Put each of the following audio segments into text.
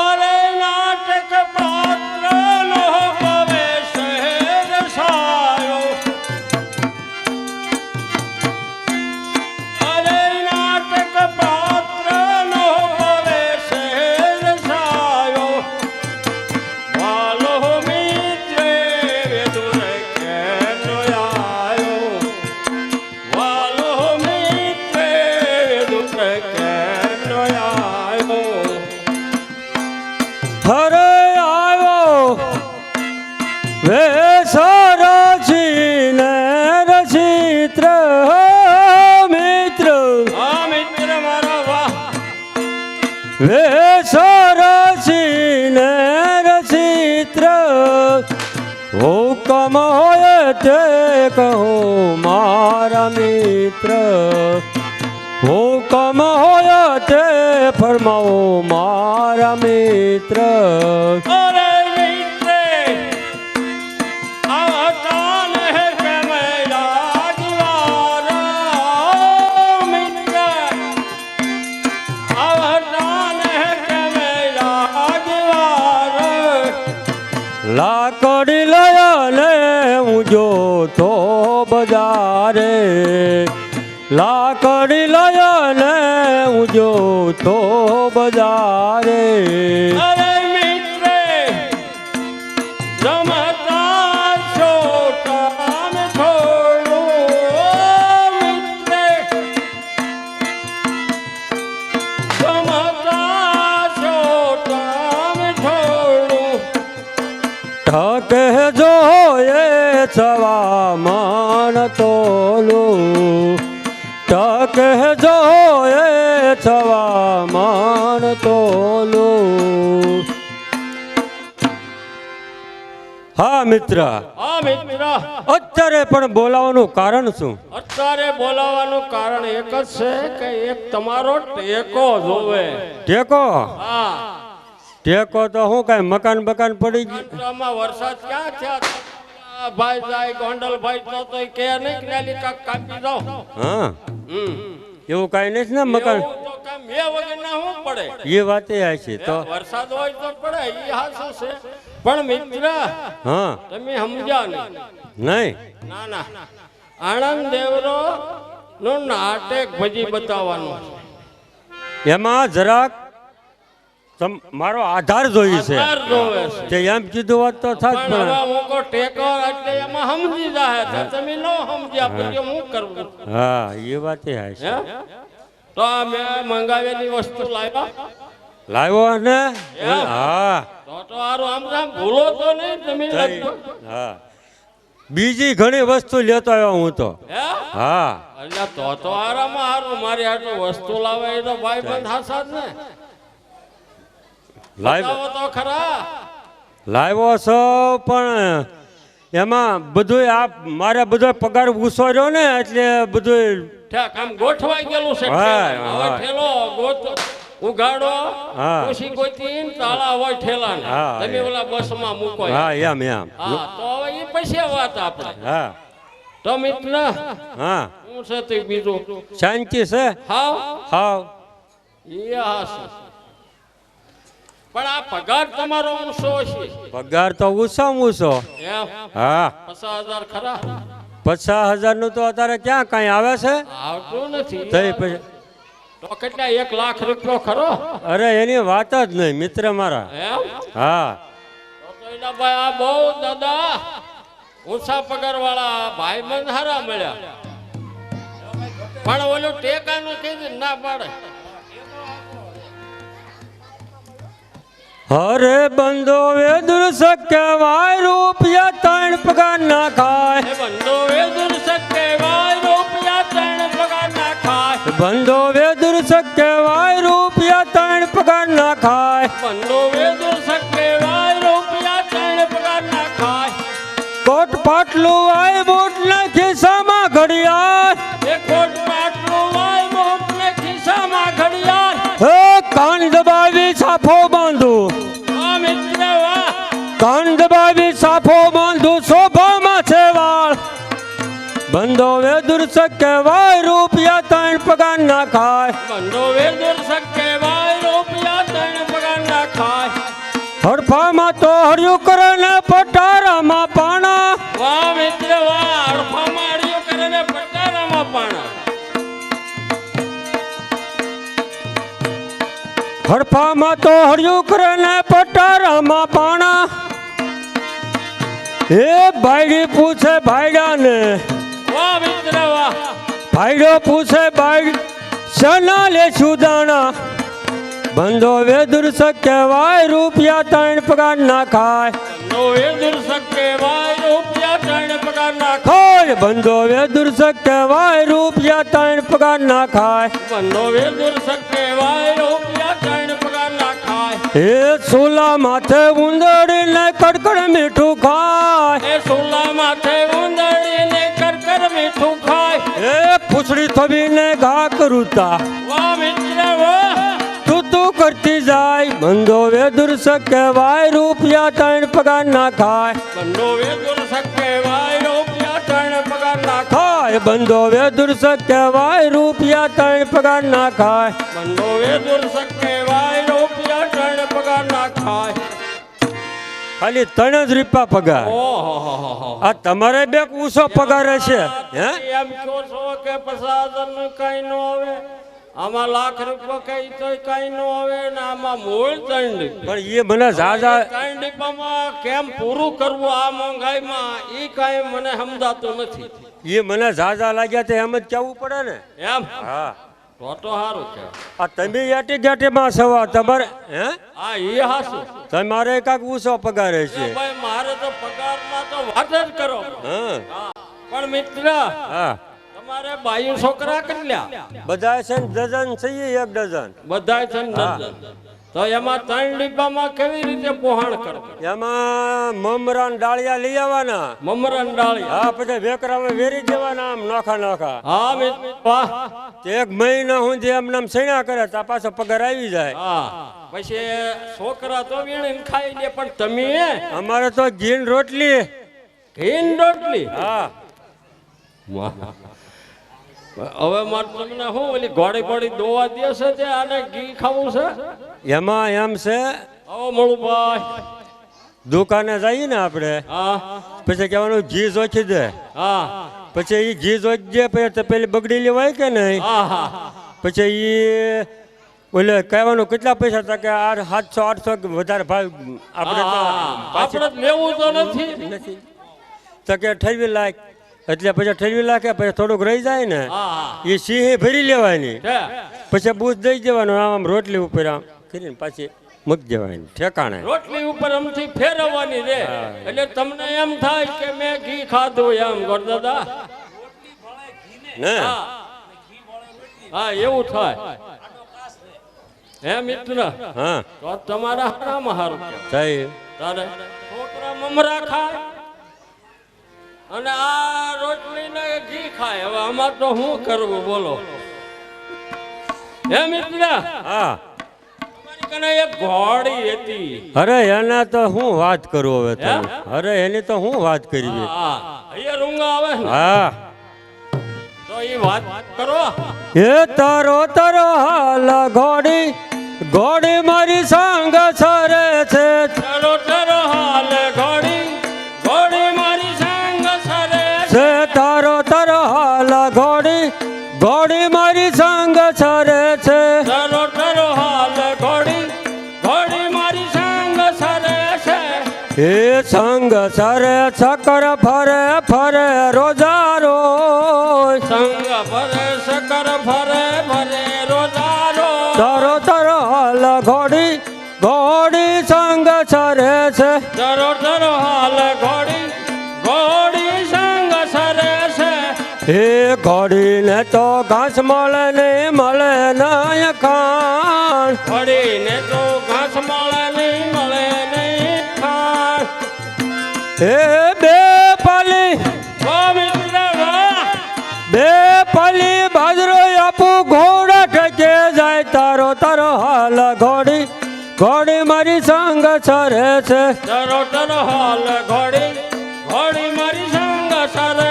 અરે નાટક વેસરજીને રચિત્ર મિત્ર. મિત્ર મારા વાહ. વેસરજીને રચિત્ર હુકમ હોય તે કહો મારા મિત્ર. હુકમ હોય તે ફરમાવો મારા મિત્ર. અરે સવા મન તોલું. હા મિત્ર. હા મિત્ર. અત્યારે પણ બોલાવવાનું કારણ શું? અત્યારે બોલાવાનું કારણ એક જ છે કે એક તમારો ટેકો જોવે. ટેકો? હા. ટેકો તો શું કઈ મકાન બકાન પડી ગયું? વરસાદ ક્યાં થયા? ભાઈ જાય ગોંડલ ભાઈ તો તો કે નહીં કાપી દો હા. હમ. એવું કઈ નહીં ને મકાન? કામ બે વગર ના હું પડે? એ વાત એ છે તો વરસાદ હોય તો પડે એ હાસું છે. પણ મિત્ર હા. તમે સમજ્યા નહીં. નહીં. ના ના. આણંદ દેવરો નો નાટક ભજી બતાવવાનું એમાં જરાક મારો આધાર જોઈએ છે. તે એમ કીધું હોત તો થાત પણ પણ ટેકો એટલે એમાં સમજી જાય તમે ન સમજ્યા પછી હું. કરું? હા એ વાત એ છે. તો મેં મંગાવેલી વસ્તુ લાવ્યા. લાવ્યો ને? હા. તો તો હારું આમ આમ ભૂલો તો નહીં તમે હા. બીજી ઘણી વસ્તુ લેતો આવ્યો હું તો. હા? એટલે તો તો હારામાં હારું મારી હાટુ વસ્તુ લાવે એ તો ભાઈ બંધ હાસા જ ને. લાવ્યો તો ખરા. લાવ્યો છો પણ એમાં બધું આ મારે બધો પગાર ઊંચો રહ્યો ને એટલે બધું ઠેક આમ ગોઠવાઈ ગયેલું છે હા, હવે હા. ઠેલો ગોત ઉગાડો. હા. ખુશી ગોતી તાળા હોય ઠેલાને. હા, તમે. ઓલા બસમાં મૂકો હા એમ એમ. હા તો હવે એ પછી વાત આપણે. હા. તો મિત્ર હા. હું છે તે બીજું? શાંતિ છે? હાવ. હાવ. યસ પણ આ પગાર તમારો ઊંચો છે. પગાર તો ઊંચો. ઊંચો હા. પચાસ હજાર ખરા. પચાસ હજારનું તો અત્યારે ક્યાં કઈ આવે છે? આવતું નથી. તઈ પછી તો કેટલા એક લાખ રૂપિયો ખરો? અરે એની વાત જ નહીં મિત્ર મારા. હા. ભાઈ આ બહુ દાદા ઊંચા પગાર વાળા ભાઈ બંધ હારા મળ્યા. પણ ઓલું ટેકાનું કીધું ના પાડે. અરે બંધો વેદુર શક્ય વાય રૂપિયા ત્રણ પગાર ના ખાય. બંધો વેદુર સકે વાય રૂપિયા ત્રણ પગાર ના ખાય. બંધો વેદુર શક્ય વાય રૂપિયા ત્રણ પગાર ના ખાય. બંધો વેદુર સકે વાય રૂપિયા ત્રણ પગાર ના ખાય. કોટ પાટલું વાય બૂટ ના ખિસ્સામાં ઘડિયાળ. એ કોટ પાટલું વાય મોકલે ખિસ્સામાં ઘડિયાળ. હે કાન દબાવી વાહ કાન દબાવી સાફો બાંધું શોભામાં છે વાળ. બંધો વેદુર શક્ય વાય રૂપિયા ત્રણ પગાર ના ખાય. બંધો વેદુર સકે વાય રૂપિયા ત્રણ પગાર ના ખાય. હડફામાં તો હળિયું કરે ને પટારામાં પાણા. વાહ મિત્ર વાહ હડફામાં હળિયું કરે ને પટારામાં પાણા. હડફામાં તો હર્યું કરે ને પટારામાં પાણા. એ ભાઈડી પૂછે ભાઈડાને વાહ મિત્ર વાહ. ભાઈડો પૂછે ભાઈ શના લે દાણા બંધો વેદુર કહેવાય રૂપિયા ત્રણ પગાર ના ખાય. વેદુર કહેવાય રૂપિયા ત્રણ પગાર ના ખાય. બંધો વેદુર કહેવાય રૂપિયા ત્રણ પગાર ના ખાય. બંધો વેદુર દુર્સક કહેવાય રૂપિયા એ સોલા માથે ઉંદડીને કડકડ મીઠું ખાય. એ સુલા માથે ઉંદડીને કડકડ મીઠું ખાય. એ પૂછડી થોબીને ઘા કરુતા. વાહ મિત્ર વાહ. તું તું કરતી જાય. બંધો વેદુર કહેવાય રૂપિયા ત્રણ પગાર ના ખાય. બંધો એ દુર્સક કહેવાય રૂપિયા ત્રણ પગાર ના ખાય. બંધો વેદુર કહેવાય રૂપિયા ત્રણ પગાર ના ખાય. બંધો વે દુર્સક કહેવાય ખાલી ત્રણ જ રૂપિયા પગાર. આ તમારે બે ઊંચો પગાર હશે હે? એમ કહો છો કે પ્રસાદન કઈ નો આવે. આમાં લાખ રૂપિયા કઈ તો કઈ નો આવે ને આમાં મૂળ દંડ પણ એ મને ઝાઝા રૂપિયામાં કેમ પૂરું કરવું આ મોંઘાઈમાં? એ કઈ મને સમજાતું નથી. એ મને ઝાઝા લાગ્યા તે એમ જ કેવું પડે ને. એમ? હા. તો તો સારું છે. આ તમે સવા તમારે હે? એ હાસું તમારે કાક ઊંચો પગાર છે. ભાઈ મારે તો પગારમાં તો વાત જ કરો. હા. હા. પણ મિત્ર હા. તમારે બાયુ છોકરા કેટલા? બધા છે ડઝન છે એક ડઝન. બધા છે ડઝન. તો એમાં ત્રણ ડીબામાં કેવી રીતે પોહાણ કરવું? એમાં મમરાન ડાળિયા લઈ આવવાના. મમરાન ડાળિયા. હા પછી વેકરામાં વેરી દેવાના આમ નોખા નોખા. હા વાહ. એક મહિના સુધી જે એમને સૈણા કરે તા પાછો પગાર આવી જાય. હા. પછી છોકરા તો વીણીને ખાઈ લે પણ તમે અમારે તો ઘીન રોટલી. ઘીન રોટલી? હા. વાહ. હવે મારે તમને શું ઓલી ઘોડી ઘોડી દોવા દે છે તે આને ઘી ખાવું છે? એમાં એમ છે આવો મળુભાઈ દુકાને જઈએ ને આપણે હા. પછી કહેવાનું ઘી જોખી દે. હા. પછી એ ઘી જોઈ દે પછી પેલી બગડી લેવાય કે નહીં? પછી એ ઓલે કહેવાનું કેટલા પૈસા હતા કે આઠ સાતસો આઠસો વધારે ભાવ આપણે આપણે લેવું તો નથી. તો કે ઠરવી લાખ. એટલે પછી ઠેરવી લાખે પછી થોડુંક રહી જાય ને એ સિંહે ભરી લેવાની. પછી બૂથ દઈ દેવાનું આમ રોટલી ઉપર આમ કરીને પાછી મૂકી દેવાની ઠેકાણે. રોટલી ઉપર આમથી ફેરવવાની રે. એટલે તમને એમ થાય કે મેં ઘી ખાધું એમ ગોરદાદા? ને? હા. હા એવું થાય. હે મિત્ર? હા. તો તમારા હારામાં હારું. તારે છોકરા મમરા ખાય? અને આ રોટલી ને ઘી ખાય. હવે આમાં તો શું કરવું? બોલો. હે મિત્ર? હા. કને એક ઘોડી હતી. અરે એના તો હું વાત કરું હવે તમે અરે એની તો હું વાત કરવી હા અહીંયા રૂંગા આવે હા. તો એ વાત કરો. એ તારો તારો હાલ ઘોડી ઘોડી મારી સંગ સરે છે. ચલો ચલો હાલ ઘોડી ઘોડી મારી સંગ સરે છે. ચલો ચલો હાલ ઘોડી ઘોડી મારી સંગ સરે છે. એ સંગ સરે ચકર ફરે ફરે રોજારો. સંગ ફરે શકર ફરે ફરે રોજારો. તારો તારો હાલ ઘોડી ઘોડી સંગ સરે છે. ચલો ચલો હાલ ઘોડી એ ઘોડીને તો ઘાસ મળે ને મળે નાય ખાણ. ઘોડીને તો ઘાસ મળે ને મળે નહીં ખાણ. એ બે પાલી બે પાલી બાજરો આપું ઘોડા ઠકે જાય તારો તારો હાલ ઘોડી. ઘોડી મારી સંગ સરે છે. તારો તારો હાલ ઘોડી ઘોડી મારી સંગ સરે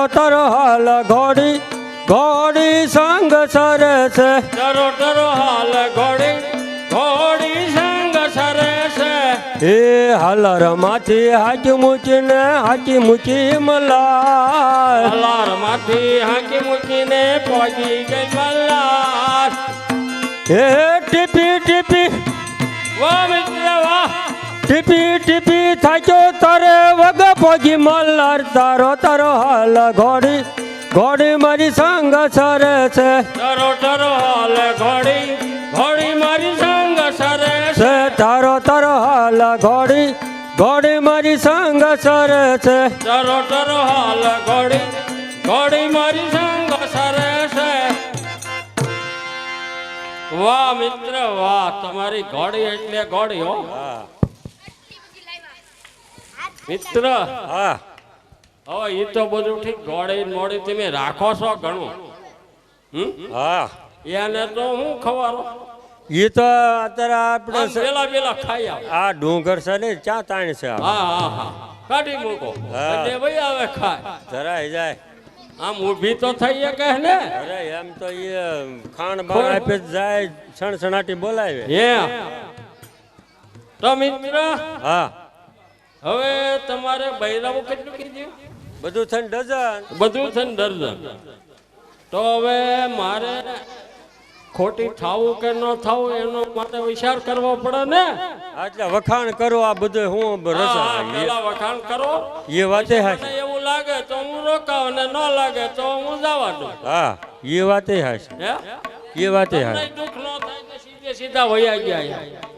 છે તારો તારો હાલ ઘોડી ઘોડી સંગ સરે છે ચલો ચલો હાલ ઘોડી ઘોડી સંગ એ હાલરમાંથી હાચી મૂકીને હાકી મૂકી મલાર અલારમાંથી હાંકી મૂકીને પગી ગઈ મલ્હાર એ ટીપી ટીપી. વાહ મિત્ર વાહ. ટીપી ટીપી થાક્યો તારે વગ પોગી મલ્લર તારો તારો હાલ ઘોડી. ઘોડી મારી સંગ સરે છે. તારો તારો હાલ ઘોડી. ઘોડી મારી સંગ સરે છે. તારો તારો હાલ ઘોડી. ઘોડી મારી સંગ સરે છે. તારો તારો હાલ ઘોડી. ઘોડી મારી સંગ સરે છે. વાહ મિત્ર, વાહ. તમારી ઘોડી એટલે ઘોડી હો. મિત્ર. હા. હવે એ તો બધું ઠીક ગોળે મોડે તમે રાખો છો ઘણું. હમ? હા. એને તો હું ખવારો એ તો અત્યારે આપણે પેલા પેલા ખાઈ આવે. આ ડુંગર છે ને ચા તાણ છે હા હા હા. કાઢી મૂકો. એટલે ભાઈ આવે ખાય. જરાય જાય. આમ ઊભી તો થઈ કે ને? અરે એમ તો એ ખાણ બાણ આપે જાય છણછણાટી બોલાવે. હે તો મિત્ર હા. હવે તમારે બૈરાવું કેટલું કીધું? બધું થઈને ડઝન. બધું થઈને ડઝન. તો હવે મારે ખોટી થાવું કે ન થાવું એનો માટે વિચાર કરવો પડે ને? એટલે વખાણ કરો આ બધું હું રસા વખાણ કરો. એ વાતે હાશ એવું લાગે તો હું રોકાવ ને ન લાગે તો હું જવા દઉં. હા એ વાતે હાશ હે? એ વાતે હાશ તમને દુઃખ ન થાય સીધે સીધા વયા ગયા.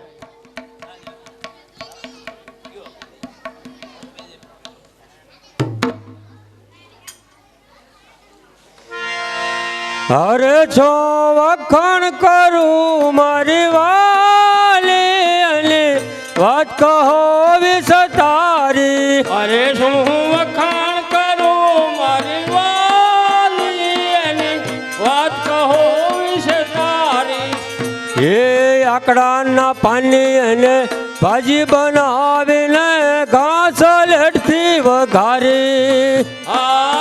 અરે છો વખણ કરું મારી વાલી અને વાત કહો વિસ તારી. અરે શું વખાણ કરું મારી વાલી અને વાત કહો વિશે તારી. એ આકડાના પાણી અને ભાજી બનાવીને ઘાસ લેટથી વઘારી. આકડાના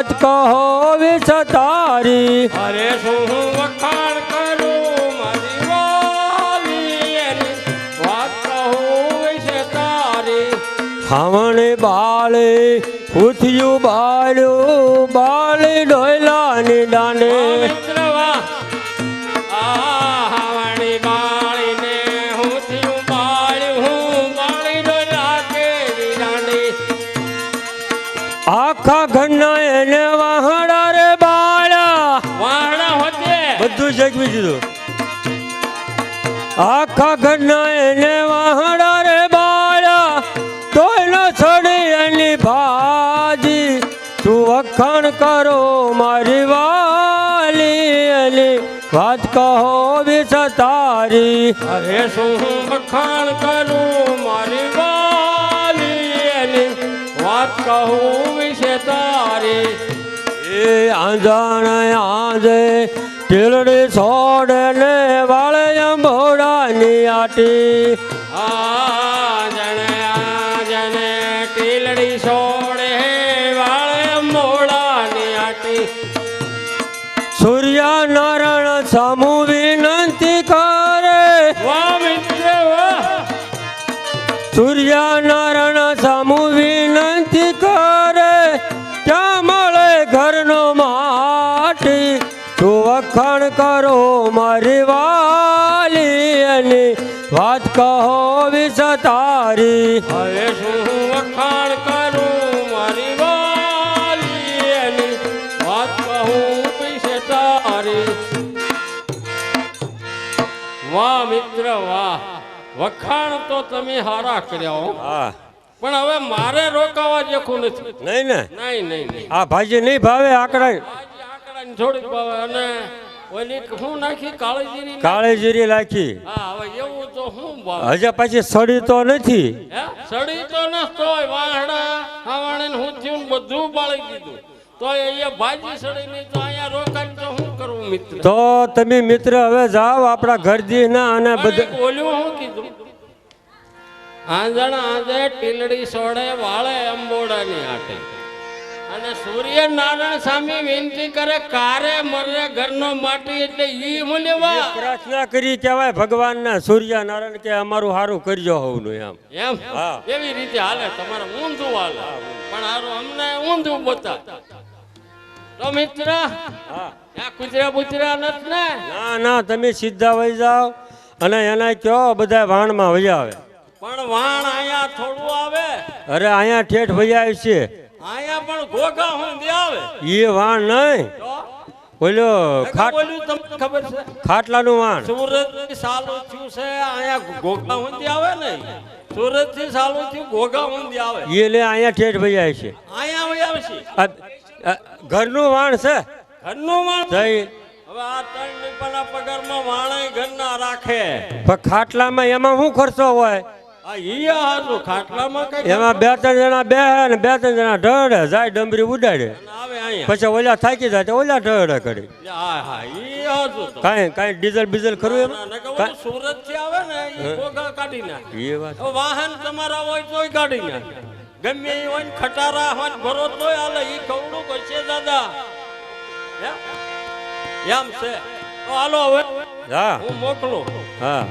વાત કહો વિસ તારી અરે શું હું વખાણ કરું મારી વાલી એની? વાત કહું વિશે તારી બાળે ઉથિયું બાળ્યું બાળી ડોયલાની દાને જગવી દીધું આખા ઘરના એને વાહડા રે બાળા તોય ન છડી એની ભાજી. તું વખાણ કરો મારી વાલી એની વાત કહો વિસ તારી. અરે શું વખાણ કરું મારી વાલી એની વાત કહું વિશે તારી. એ આંજાણ આંજે ટીલડી છોડે ને વાળે અંબોડાની આટી આજને આજને ટીલડી છોડે વાળે મોડાની આટી સૂર્ય નારાયણ સામુ વિનંતી કરે વાહ વાત કહો વિસતારી. હવે શું વખાણ કરું મારી વાલી એની? વાત કહું તારી વાહ મિત્ર વાહ વખાણ તો તમે હારા કર્યા હો. હા. પણ હવે મારે રોકાવા જેખું નથી. નહીં ને? નહીં નહીં આ ભાજી નહીં ભાવે આકડા આકડા થોડીક ભાવે અને ઓલી હું નાખી કાળી જીરી કાળી જીરી નાખી. હા હવે એવું તો હું પછી સડી તો નથી. સડી તો નતોય વાહડા ખાવાણે હું થયું બધું બાળી દીધું. તો અહીંયા ભાજી સડી નહીં તો અહીંયા રોકાઈને તો શું કરવું મિત્ર? તો તમે મિત્ર હવે જાઓ આપણા ઘર દી ના અને બધા કીધું? આંજણ આંજે ટીલડી સોડે વાળે અંબોડાની આટે. અને સૂર્ય નારાયણ સામે વિનંતી કરે કારે મરે ઘરનો માટી એટલે ઈ મૂલ્યવા પ્રાર્થના કરી કહેવાય ભગવાનના સૂર્ય નારાયણ કે અમારું સારું કરજો હોવનું એમ. એમ. એવી રીતે હાલે તમારે ઊંધું હાલે. પણ હારું અમને ઊંધું બતા તો મિત્ર હા. કુતરા બુતરા નથી ને? ના ના તમે સીધા વહી જાઓ અને એના કયો બધા વાણમાં વહી આવે. પણ વાણ અહીંયા થોડું આવે. અરે અહીંયા ઠેઠ વહી આવે છે અહીંયા પણ ગોગા હું આવે. એ વાણ નહીં. બોલો ખાટ બોલ્યું તમને ખબર છે? ખાટલાનું વાણ. સુરત સાલું થયું છે અહીંયા ગોગા ઊંધી આવે ને. સુરતથી સાલું થયું ગોગા ઊંધી આવે. એ લે અહીંયા ઠેઠ વહી આવે છે. અહીંયા વહી આવે છે. ઘરનું વાણ છે. ઘરનું વાણ? જઈ હવે આ ત્રણ પગારમાં વાણાય ઘરના રાખે. પણ ખાટલામાં એમાં શું ખર્ચો હોય? એમાં બે ત્રણ જણા બે ને બે ત્રણ જણા ઢળે જાય ડમરી ઉડાડે. પછી ઓલા થાકી જાય ઓલા ઢળે કરી કાંઈ કાંઈ ડીઝલ બીઝલ ખરું એમાં? સુરતથી આવે ને કાઢી નાખે. એ વાત. હવે વાહન તમારા હોય તોય કાઢી નાખે. ગમે એ હોય ને ખટારા હોય ને ભરો તોય હાલે. એ ખવડું દાદા. એમ છે. તો હાલો હવે. હા. હું મોકલું. હા.